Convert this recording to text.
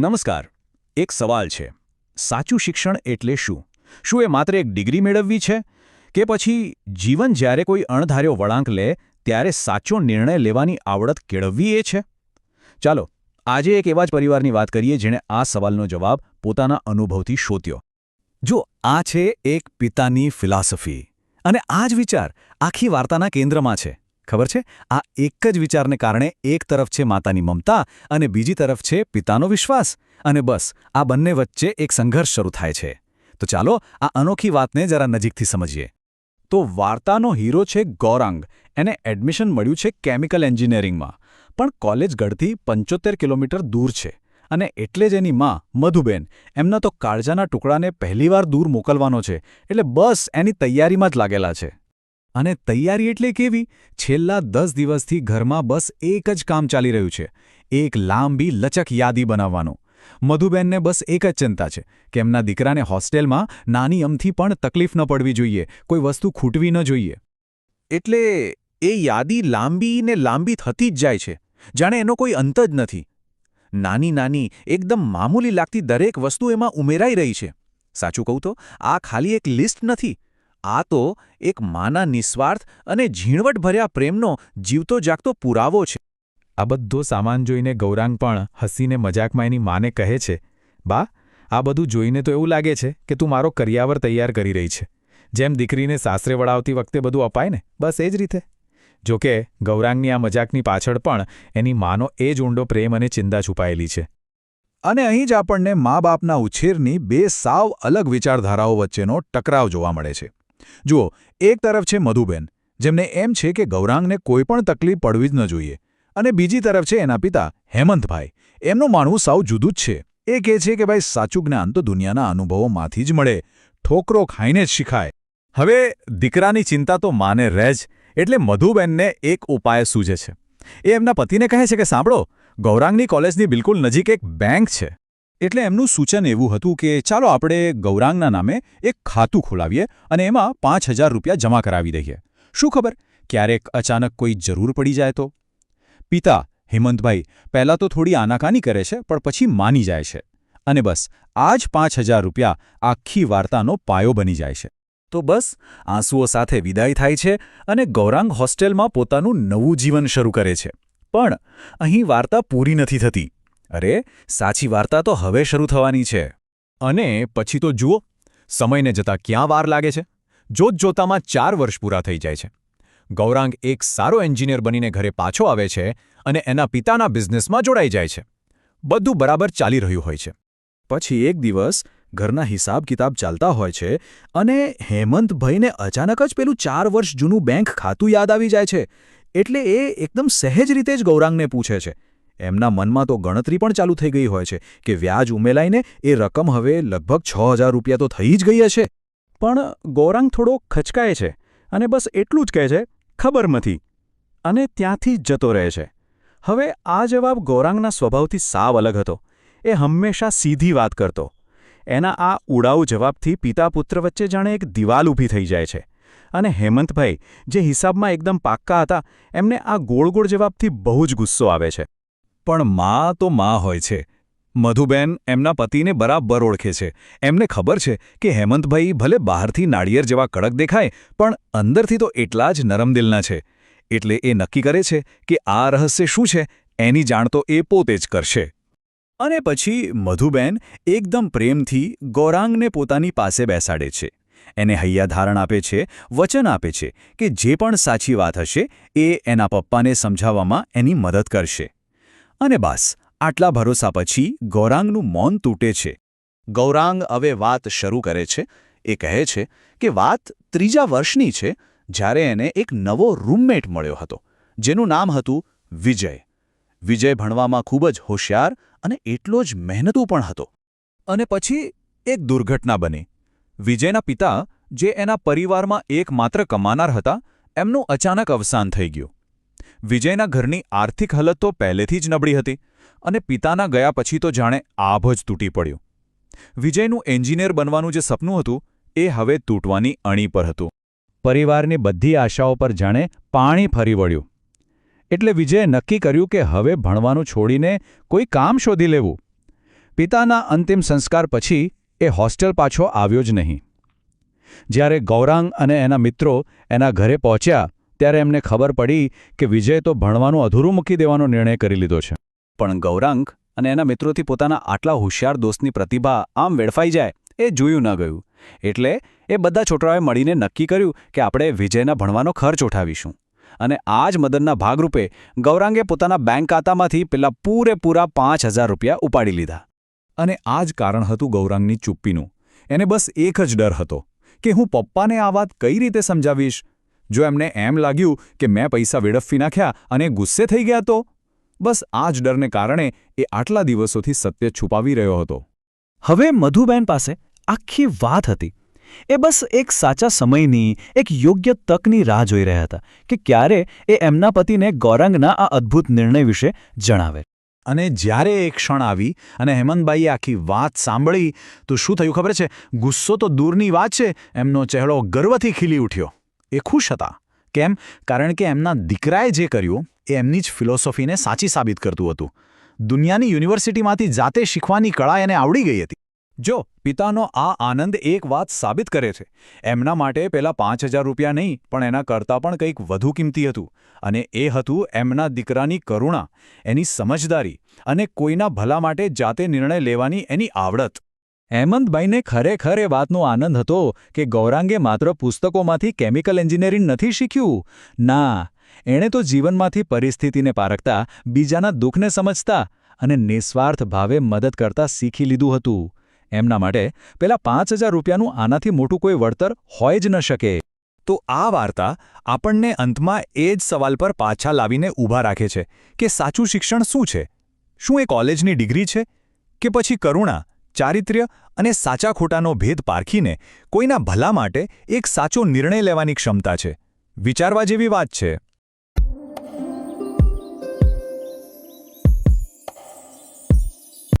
નમસ્કાર. એક સવાલ છે. સાચું શિક્ષણ એટલે શું? શું એ માત્ર એક ડિગ્રી મેળવવી છે? કે પછી જીવન જ્યારે કોઈ અણધાર્યો વળાંક લે, ત્યારે સાચો નિર્ણય લેવાની આવડત કેળવવી એ છે? ચાલો, આજે એક એવા જ પરિવારની વાત કરીએ જેણે આ સવાલનો જવાબ પોતાના અનુભવથી શોધ્યો. જો આ છે એક પિતાની ફિલાસફી, અને આ જ વિચાર આખી વાર્તાના કેન્દ્રમાં છે. ખબર છે? આ એક જ વિચારને કારણે એક તરફ છે માતાની મમતા અને બીજી તરફ છે પિતાનો વિશ્વાસ. અને બસ, આ બંને વચ્ચે એક સંઘર્ષ શરૂ થાય છે. તો ચાલો આ અનોખી વાતને જરા નજીકથી સમજીએ. તો વાર્તાનો હીરો છે ગૌરાંગ. એને એડમિશન મળ્યું છે કેમિકલ એન્જિનિયરિંગમાં. પણ કોલેજ ગઢથી પંચોતેર કિલોમીટર દૂર છે. અને એટલે જ એની માં, મધુબેન, એમના તો કાળજાના ટુકડાને પહેલીવાર દૂર મોકલવાનો છે. એટલે બસ એની તૈયારીમાં જ લાગેલા છે. અને તૈયારી એટલે કેવી? છેલ્લા દસ દિવસથી ઘરમાં બસ એક જ કામ ચાલી રહ્યું છે. એક લાંબી લચક યાદી બનાવવાનું. મધુબેનને બસ એક જ ચિંતા છે કે એમના દીકરાને હોસ્ટેલમાં નાની અમથી પણ તકલીફ ન પડવી જોઈએ, કોઈ વસ્તુ ખૂટવી ન જોઈએ. એટલે એ યાદી લાંબી ને લાંબી થતી જ જાય છે. જાણે એનો કોઈ અંત જ નથી. નાની નાની, એકદમ મામૂલી લાગતી દરેક વસ્તુ એમાં ઉમેરાઈ રહી છે. સાચું કહું તો, આ ખાલી એક લિસ્ટ નથી. આ તો એક માના નિસ્વાર્થ અને ઝીણવટભર્યા પ્રેમનો જીવતો જાગતો પુરાવો છે. આ બધો સામાન જોઈને ગૌરાંગ પણ હસીને મજાકમાં એની માને કહે છે, બા, આ બધું જોઈને તો એવું લાગે છે કે તું મારો કરિયાવર તૈયાર કરી રહી છે. જેમ દીકરીને સાસરે વળાવતી વખતે બધું અપાય ને, બસ એ જ રીતે. જોકે ગૌરાંગની આ મજાકની પાછળ પણ એની માનો એ જ ઊંડો પ્રેમ અને ચિંતા છુપાયેલી છે. અને અહીં જ આપણને મા બાપના ઉછેરની બે સાવ અલગ વિચારધારાઓ વચ્ચેનો ટકરાવ જોવા મળે છે. જુઓ, એક તરફ છે મધુબેન, જેમને એમ છે કે ગૌરાંગને કોઈ પણ તકલીફ પડવી જ ન જોઈએ, અને બીજી તરફ છે એના પિતા, હેમંતભાઈ. એમનું માનવું સાવ જુદું જ છે. એ કહે છે કે ભાઈ, સાચું જ્ઞાન તો દુનિયાના અનુભવોમાંથી જ મળે. ઠોકરો ખાઈને જ શીખાય. હવે દીકરાની ચિંતા તો માને રહે જ, એટલે મધુબેનને એક ઉપાય સૂજે છે. એ એમના પતિને કહે છે કે, સાંભળો, ગૌરાંગની કોલેજની બિલકુલ નજીક એક બેંક છે. એટલે એમનું સૂચન એવું હતું કે, ચાલો આપણે ગૌરાંગના નામે એક ખાતું ખોલાવીએ અને એમાં પાંચ હજાર રૂપિયા જમા કરાવી દઈએ. શું ખબર? ક્યારેક અચાનક કોઈ જરૂર પડી જાય તો? પિતા, હેમંતભાઈ, પહેલાં તો થોડી આનાકાની કરે છે, પણ પછી માની જાય છે. અને બસ આ જ પાંચ હજાર રૂપિયા આખી વાર્તાનો પાયો બની જાય છે. તો બસ, આંસુઓ સાથે વિદાય થાય છે અને ગૌરાંગ હોસ્ટેલમાં પોતાનું નવું જીવન શરૂ કરે છે. પણ અહીં વાર્તા પૂરી નથી થતી. અરે, સાચી વાર્તા તો હવે શરૂ થવાની છે. અને પછી તો જુઓ, સમયને જતાં ક્યાં વાર લાગે છે? જોત જોતામાં ચાર વર્ષ પૂરા થઈ જાય છે. ગૌરાંગ એક સારો એન્જિનિયર બનીને ઘરે પાછો આવે છે અને એના પિતાના બિઝનેસમાં જોડાઈ જાય છે. બધું બરાબર ચાલી રહ્યું હોય છે. પછી એક દિવસ ઘરના હિસાબ કિતાબ ચાલતા હોય છે અને હેમંતભાઈને અચાનક જ પેલું ચાર વર્ષ જૂનું બેંક ખાતું યાદ આવી જાય છે. એટલે એ એકદમ સહેજ રીતે જ ગૌરાંગને પૂછે છે. એમના મનમાં તો ગણતરી પણ ચાલુ થઈ ગઈ હોય છે કે વ્યાજ ઉમેલાઈને એ રકમ હવે લગભગ છ હજાર રૂપિયા તો થઈ જ ગઈ હશે. પણ ગૌરાંગ થોડો ખચકાય છે અને બસ એટલું જ કહે છે, ખબર નથી. અને ત્યાંથી જતો રહે છે. હવે આ જવાબ ગૌરાંગના સ્વભાવથી સાવ અલગ હતો. એ હંમેશા સીધી વાત કરતો. એના આ ઉડાઉ જવાબથી પિતા પુત્ર વચ્ચે જાણે એક દિવાલ ઊભી થઈ જાય છે. અને હેમંતભાઈ, જે હિસાબમાં એકદમ પાક્કા હતા, એમને આ ગોળ ગોળ જવાબથી બહુ જ ગુસ્સો આવે છે. પણ મા તો મા હોય છે. મધુબેન એમના પતિને બરાબર ઓળખે છે. એમને ખબર છે કે હેમંતભાઈ ભલે બહારથી નાળિયેર જેવા કડક દેખાય, પણ અંદરથી તો એટલા જ નરમદિલના છે. એટલે એ નક્કી કરે છે કે આ રહસ્ય શું છે, એની જાણ તો એ પોતે જ કરશે. અને પછી મધુબેન એકદમ પ્રેમથી ગૌરાંગને પોતાની પાસે બેસાડે છે. એને હૈયાધારણ આપે છે, વચન આપે છે કે જે પણ સાચી વાત હશે, એ એના પપ્પાને સમજાવવામાં એની મદદ કરશે. અને બસ, આટલા ભરોસા પછી ગૌરાંગનું મૌન તૂટે છે. ગૌરાંગ હવે વાત શરૂ કરે છે, એ કહે છે કે વાત ત્રીજા વર્ષની છે, જ્યારે એને એક નવો રૂમમેટ મળ્યો હતો, જેનું નામ હતું વિજય. વિજય ભણવામાં ખૂબ જ હોશિયાર અને એટલો જ મહેનતુ પણ હતો. અને પછી એક દુર્ઘટના બની. વિજયના પિતા, જે એના પરિવારમાં એકમાત્ર કમાનાર હતા, એમનું અચાનક અવસાન થઈ ગયું. વિજયના ઘરની આર્થિક હાલત તો પહેલેથી જ નબળી હતી અને પિતાના ગયા પછી તો જાણે આભ જ તૂટી પડ્યું. વિજયનું એન્જિનિયર બનવાનું જે સપનું હતું, એ હવે તૂટવાની અણી પર હતું. પરિવારની બધી આશાઓ પર જાણે પાણી ફરી વળ્યું. એટલે વિજયે નક્કી કર્યું કે હવે ભણવાનું છોડીને કોઈ કામ શોધી લેવું. પિતાના અંતિમ સંસ્કાર પછી એ હોસ્ટેલ પાછો આવ્યો જ નહીં. જ્યારે ગૌરાંગ અને એના મિત્રો એના ઘરે પહોંચ્યા ત્યારે એમને ખબર પડી કે વિજય તો ભણવાનું અધૂરું મૂકી દેવાનો નિર્ણય કરી લીધો છે. પણ ગૌરાંગ અને એના મિત્રોથી પોતાના આટલા હોશિયાર દોસ્તની પ્રતિભા આમ વેડફાઈ જાય એ જોયું ન ગયું. એટલે એ બધા છોકરાઓએ મળીને નક્કી કર્યું કે આપણે વિજયના ભણવાનો ખર્ચ ઉઠાવીશું. અને આ જ મદનના ભાગરૂપે ગૌરાંગે પોતાના બેંક ખાતામાંથી પેલા પૂરેપૂરા પાંચ હજાર રૂપિયા ઉપાડી લીધા. અને આ જ કારણ હતું ગૌરાંગની ચુપ્પીનું. એને બસ એક જ ડર હતો કે હું પપ્પાને આ વાત કઈ રીતે સમજાવીશ? જો એમને એમ લાગ્યું કે મેં પૈસા વેડફી નાખ્યા અને ગુસ્સે થઈ ગયા તો? બસ આ જ ડરને કારણે એ આટલા દિવસોથી સત્ય છુપાવી રહ્યો હતો. હવે મધુબેન પાસે આખી વાત હતી. એ બસ એક સાચા સમયની, એક યોગ્ય તકની રાહ જોઈ રહ્યા હતા કે ક્યારે એ એમના પતિને ગૌરાંગના આ અદ્ભુત નિર્ણય વિશે જણાવે. અને જ્યારે એ ક્ષણ આવી અને હેમંતભાઈએ આખી વાત સાંભળી, તો શું થયું ખબર છે? ગુસ્સો તો દૂરની વાત છે. એમનો ચહેરો ગર્વથી ખીલી ઉઠ્યો. એ ખુશ હતા. કેમ? કારણ કે એમના દીકરાએ જે કર્યું, એ એમની જ ફિલોસોફીને સાચી સાબિત કરતું હતું. દુનિયાની યુનિવર્સિટીમાંથી જાતે શીખવાની કળા એને આવડી ગઈ હતી. જો, પિતાનો આ આનંદ એક વાત સાબિત કરે છે. એમના માટે પેલા પાંચ હજાર રૂપિયા નહીં, પણ એના કરતાં પણ કંઈક વધુ કિંમતી હતું. અને એ હતું એમના દીકરાની કરુણા, એની સમજદારી અને કોઈના ભલા માટે જાતે નિર્ણય લેવાની એની આવડત. હેમંતભાઈને ખરેખર એ વાતનો આનંદ હતો કે ગૌરાંગે માત્ર પુસ્તકોમાંથી કેમિકલ એન્જિનિયરિંગ નથી શીખ્યું. ના, એણે તો જીવનમાંથી પરિસ્થિતિને પારખતા, બીજાના દુઃખને સમજતા અને નિસ્વાર્થ ભાવે મદદ કરતા શીખી લીધું હતું. એમના માટે પેલા પાંચ હજાર રૂપિયાનું આનાથી મોટું કોઈ વળતર હોય જ ન શકે. તો આ વાર્તા આપણને અંતમાં એ જ સવાલ પર પાછા લાવીને ઊભા રાખે છે કે સાચું શિક્ષણ શું છે? શું એ કોલેજની ડિગ્રી છે? કે પછી કરુણા? ચારિત્ર્ય અને સાચા ખોટાનો ભેદ પારખીને કોઈના ભલા માટે એક સાચો નિર્ણય લેવાની ક્ષમતા છે. વિચારવા જેવી વાત છે.